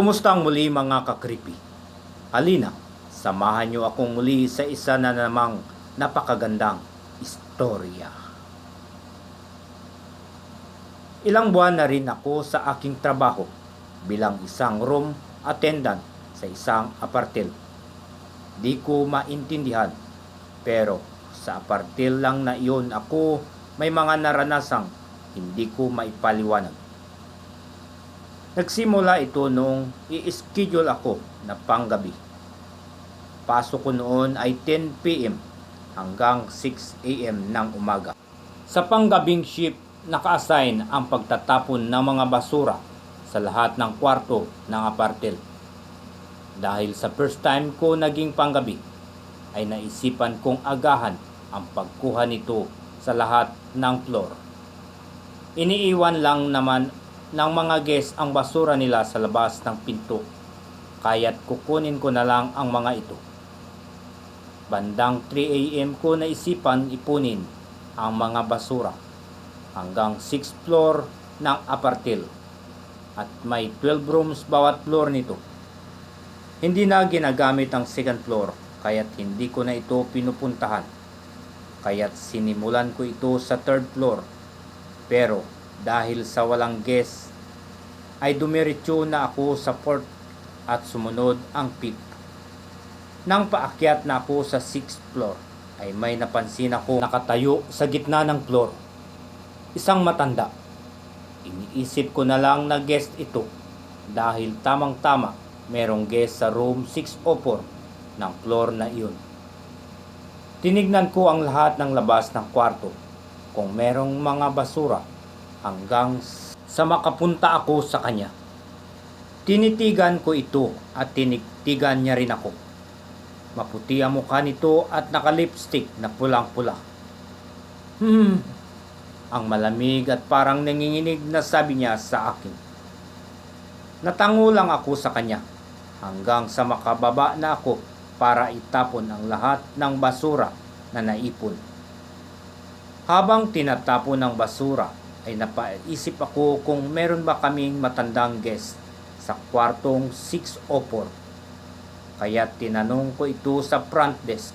Kumusta ang muli mga kakripi? Halina, samahan niyo akong muli sa isa na namang napakagandang istorya. Ilang buwan na rin ako sa aking trabaho bilang isang room attendant sa isang apartel. Di ko maintindihan pero sa apartel lang na iyon ako may mga naranasang hindi ko maipaliwanag. Nagsimula ito noong i-schedule ako na panggabi. Pasok ko noon ay 10 p.m. hanggang 6 a.m. ng umaga. Sa panggabing shift, naka-assign ang pagtatapon ng mga basura sa lahat ng kwarto ng apartel. Dahil sa first time ko naging panggabi, ay naisipan kong agahan ang pagkuha nito sa lahat ng floor. Iniiwan lang naman ng mga guests ang basura nila sa labas ng pinto, kaya't kukunin ko na lang ang mga ito. Bandang 3 a.m. ko naisipan ipunin ang mga basura hanggang 6th floor ng apartil at may 12 rooms bawat floor nito. Hindi na ginagamit ang second floor kaya't hindi ko na ito pinupuntahan. Kaya't sinimulan ko ito sa third floor. Pero dahil sa walang guest ay dumiretso na ako sa fourth at sumunod ang fifth. Nang paakyat na ako sa sixth floor ay may napansin ako nakatayo sa gitna ng floor. Isang matanda. Iniisip ko na lang na guest ito dahil tamang-tama merong guest sa room 604 ng floor na iyon. Tinignan ko ang lahat ng labas ng kwarto kung merong mga basura hanggang sa makapunta ako sa kanya. Tinitigan ko ito at tinitigan niya rin ako. Maputi ang mukha nito at naka-lipstick na pulang-pula. Hmm, ang malamig at parang nanginginig na sabi niya sa akin. Natango lang ako sa kanya hanggang sa makababa na ako para itapon ang lahat ng basura na naipon. Habang tinatapon ng basura ay napaisip ako kung meron ba kaming matandang guest sa kwartong 604. Kaya tinanong ko ito sa front desk.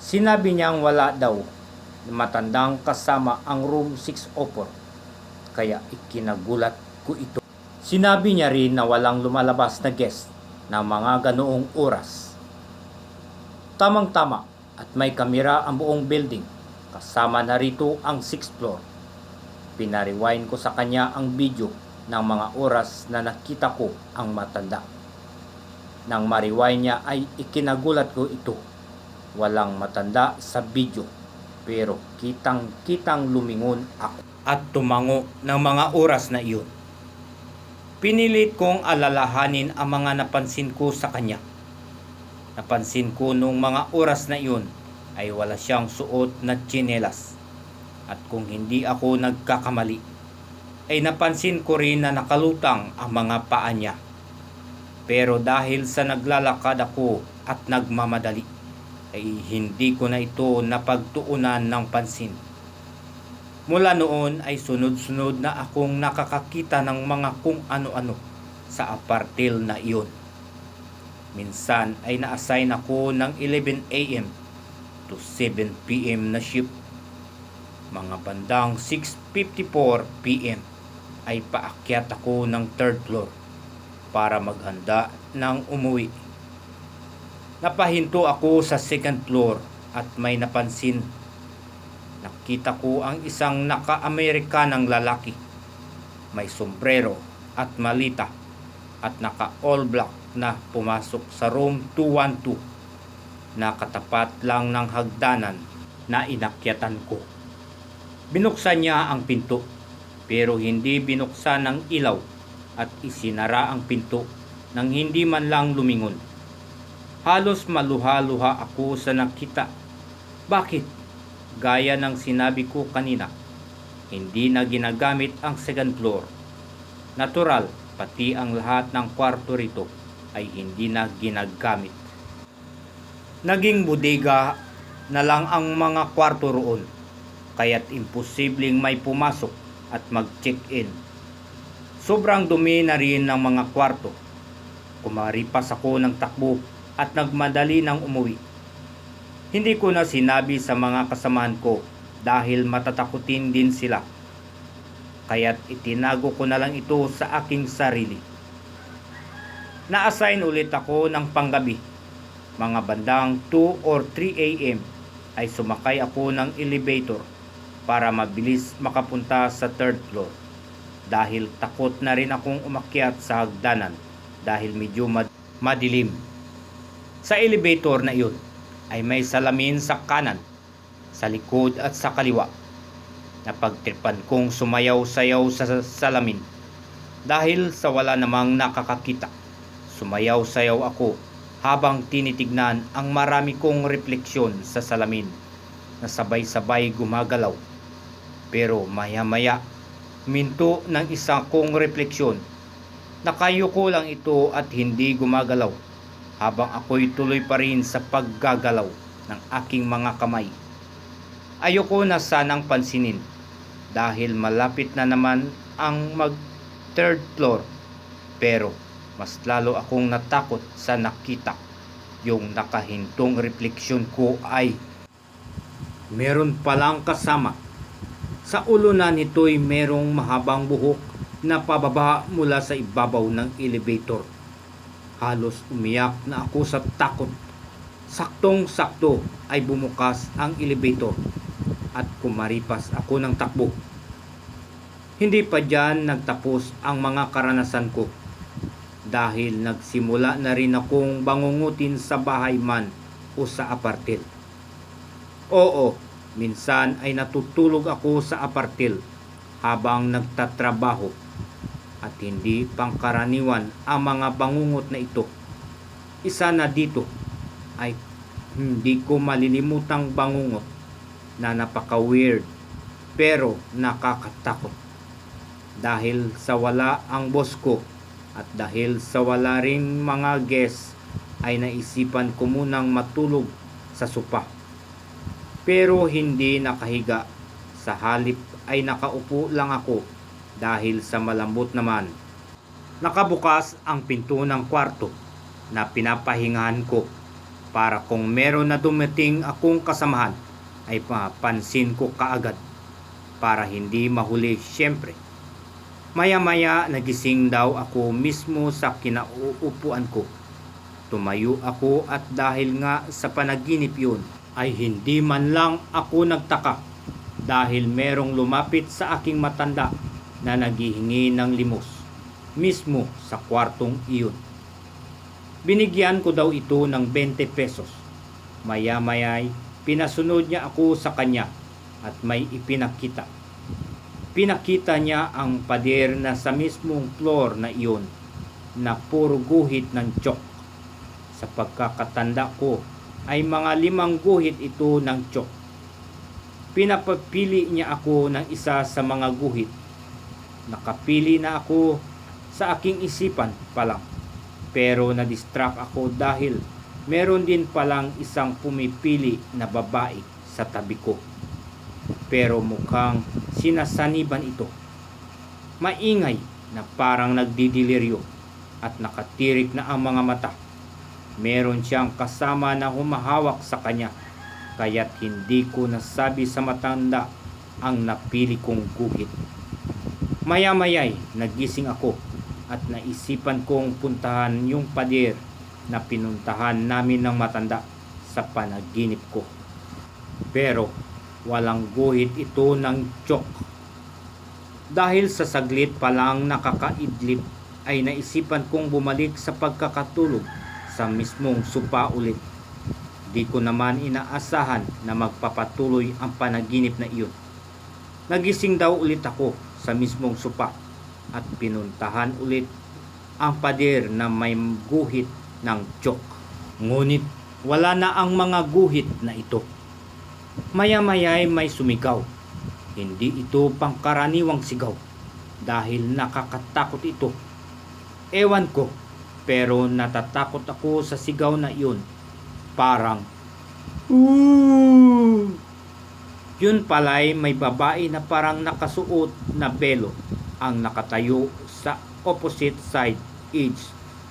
Sinabi niyang wala daw na matandang kasama ang room 604. Kaya ikinagulat ko ito. Sinabi niya rin na walang lumalabas na guest na mga ganoong oras. Tamang-tama at may kamera ang buong building. Kasama na rito ang 6th floor. Pinariwind ko sa kanya ang video ng mga oras na nakita ko ang matanda. Nang mariwind niya ay ikinagulat ko ito. Walang matanda sa video pero kitang kitang lumingon ako at tumango ng mga oras na iyon. Pinilit kong alalahanin ang mga napansin ko sa kanya. Napansin ko nung mga oras na iyon ay wala siyang suot na tsinelas. At kung hindi ako nagkakamali, ay napansin ko rin na nakalutang ang mga paa niya. Pero dahil sa naglalakad ako at nagmamadali, ay hindi ko na ito napagtuunan ng pansin. Mula noon ay sunod-sunod na akong nakakakita ng mga kung ano-ano sa apartil na iyon. Minsan ay na-assign ako ng 11 a.m. to 7 p.m. na shift. Mga bandang 6.54 p.m. ay paakyat ako ng third floor para maghanda ng umuwi. Napahinto ako sa second floor at may napansin. Nakita ko ang isang naka-Amerikanang lalaki. May sombrero at malita at naka all black na pumasok sa room 212 na katapat lang ng hagdanan na inakyatan ko. Binuksan niya ang pinto pero hindi binuksan ng ilaw at isinara ang pinto nang hindi man lang lumingon. Halos maluha-luha ako sa nakita. Bakit? Gaya ng sinabi ko kanina, hindi na ginagamit ang second floor. Natural, pati ang lahat ng kwarto rito ay hindi na ginagamit. Naging bodega na lang ang mga kwarto roon, kaya't imposibleng may pumasok at mag-check-in. Sobrang dumi na rin ng mga kwarto. Kumaripas ako ng takbo at nagmadali ng umuwi. Hindi ko na sinabi sa mga kasamahan ko dahil matatakutin din sila. Kaya't itinago ko na lang ito sa aking sarili. Na-assign ulit ako ng panggabi. Mga bandang 2 or 3 a.m. ay sumakay ako ng elevator para mabilis makapunta sa third floor. Dahil takot na rin akong umakyat sa hagdanan dahil medyo mad- madilim. Sa elevator na iyon ay may salamin sa kanan, sa likod at sa kaliwa. Napagtripan kong sumayaw-sayaw sa salamin dahil sa wala namang nakakakita. Sumayaw-sayaw ako habang tinitignan ang marami kong refleksyon sa salamin na sabay-sabay gumagalaw. Pero maya-maya, minto ng isa kong refleksyon. Nakayuko lang ito at hindi gumagalaw habang ako'y tuloy pa rin sa paggagalaw ng aking mga kamay. Ayoko na sanang pansinin dahil malapit na naman ang mag third floor pero mas lalo akong natakot sa nakita yung nakahintong refleksyon ko ay meron palang kasama sa ulo na nito'y merong mahabang buhok na pababa mula sa ibabaw ng elevator. Halos umiyak na ako sa takot. Saktong sakto ay bumukas ang elevator at kumaripas ako ng takbo. Hindi pa dyan nagtapos ang mga karanasan ko. Dahil nagsimula na rin akong bangungutin sa bahay man o sa apartel. Oo, minsan ay natutulog ako sa apartel habang nagtatrabaho at hindi pangkaraniwan ang mga bangungot na ito. Isa na dito ay hindi ko malilimutang bangungot na napaka-weird pero nakakatakot dahil sa wala ang boss ko at dahil sa wala rin mga guests ay naisipan ko munang matulog sa sopa. Pero hindi nakahiga. Sa halip ay nakaupo lang ako dahil sa malambot naman. Nakabukas ang pinto ng kwarto na pinapahingahan ko para kung meron na dumating akong kasamahan ay mapansin ko kaagad para hindi mahuli siyempre. Maya-maya nagising daw ako mismo sa kinauupuan ko. Tumayo ako at dahil nga sa panaginip yun ay hindi man lang ako nagtaka dahil merong lumapit sa aking matanda na naghihingi ng limos mismo sa kwartong iyon. Binigyan ko daw ito ng 20 pesos. Maya-maya'y pinasunod niya ako sa kanya at may ipinakita pinakita niya ang pader na sa mismong floor na iyon na puro guhit ng chok. Sa pagkakatanda ko ay mga limang guhit ito ng chok. Pinapapili niya ako ng isa sa mga guhit. Nakapili na ako sa aking isipan pa lang. Pero na-distract ako dahil meron din palang isang pumipili na babae sa tabi ko pero mukhang sinasaniban ito. Maingay na parang nagdidiliryo at nakatirik na ang mga mata. Meron siyang kasama na humahawak sa kanya kaya't hindi ko nasabi sa matanda ang napili kong guhit. Maya-mayay nagising ako at naisipan kong puntahan yung pader na pinuntahan namin ng matanda sa panaginip ko. Pero walang guhit ito ng chok. Dahil sa saglit pa lang nakakaidlip ay naisipan kong bumalik sa pagkakatulog sa mismong supa ulit. Di ko naman inaasahan na magpapatuloy ang panaginip na iyon. Nagising daw ulit ako sa mismong supa at pinuntahan ulit ang pader na may guhit ng chok. Ngunit wala na ang mga guhit na ito. Maya-maya'y may sumigaw. Hindi ito pangkaraniwang sigaw dahil nakakatakot ito. Ewan ko, pero natatakot ako sa sigaw na iyon. Parang, Ooh! Yun pala'y may babae na parang nakasuot na belo ang nakatayo sa opposite side edge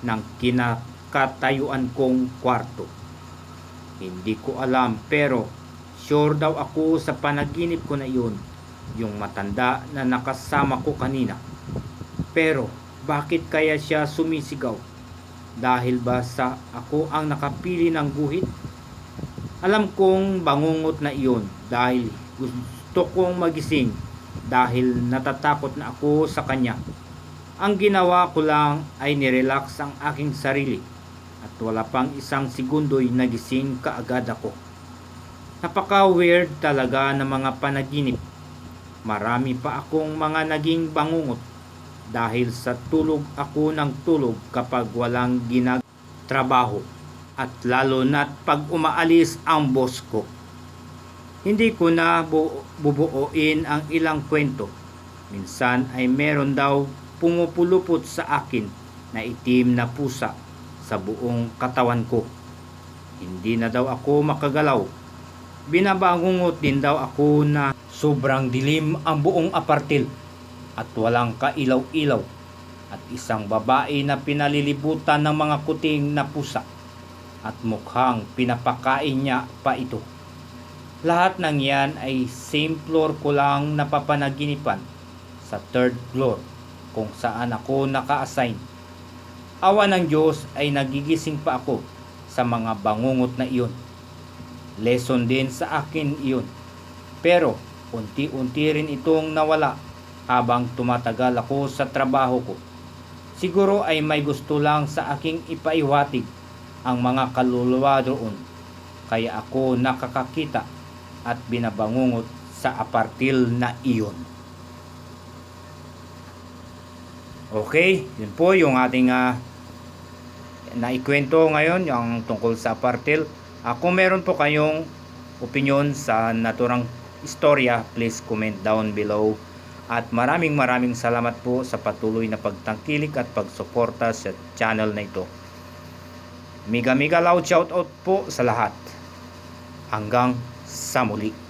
ng kinakatayuan kong kwarto. Hindi ko alam pero sure daw ako sa panaginip ko na iyon yung matanda na nakasama ko kanina. Pero bakit kaya siya sumisigaw? Dahil ba sa ako ang nakapili ng guhit? Alam kong bangungot na iyon dahil gusto kong magising dahil natatakot na ako sa kanya. Ang ginawa ko lang ay nirelax ang aking sarili at wala pang isang segundo'y nagising kaagad ako. Napaka-weird talaga ng mga panaginip. Marami pa akong mga naging bangungot dahil sa tulog ako ng tulog kapag walang ginagtrabaho at lalo na't pag umaalis ang boss ko. Hindi ko na bu- bubuoin ang ilang kwento. Minsan ay meron daw pumupulupot sa akin na itim na pusa sa buong katawan ko. Hindi na daw ako makagalaw. Binabangungot din daw ako na sobrang dilim ang buong apartil at walang kailaw-ilaw at isang babae na pinalilibutan ng mga kuting na pusa at mukhang pinapakain niya pa ito. Lahat ng yan ay same floor ko lang napapanaginipan sa third floor kung saan ako naka-assign. Awa ng Diyos ay nagigising pa ako sa mga bangungot na iyon. Lesson din sa akin iyon. Pero unti-unti rin itong nawala habang tumatagal ako sa trabaho ko. Siguro ay may gusto lang sa aking ipaiwatig ang mga kaluluwa doon. Kaya ako nakakakita at binabangungot sa apartil na iyon. Okay, yun po yung ating ah, naikwento ngayon, yung tungkol sa apartil. Kung meron po kayong opinion sa naturang istorya, please comment down below. At maraming maraming salamat po sa patuloy na pagtangkilik at pagsuporta sa channel na ito. Mega mega loud shoutout po sa lahat. Hanggang sa muli.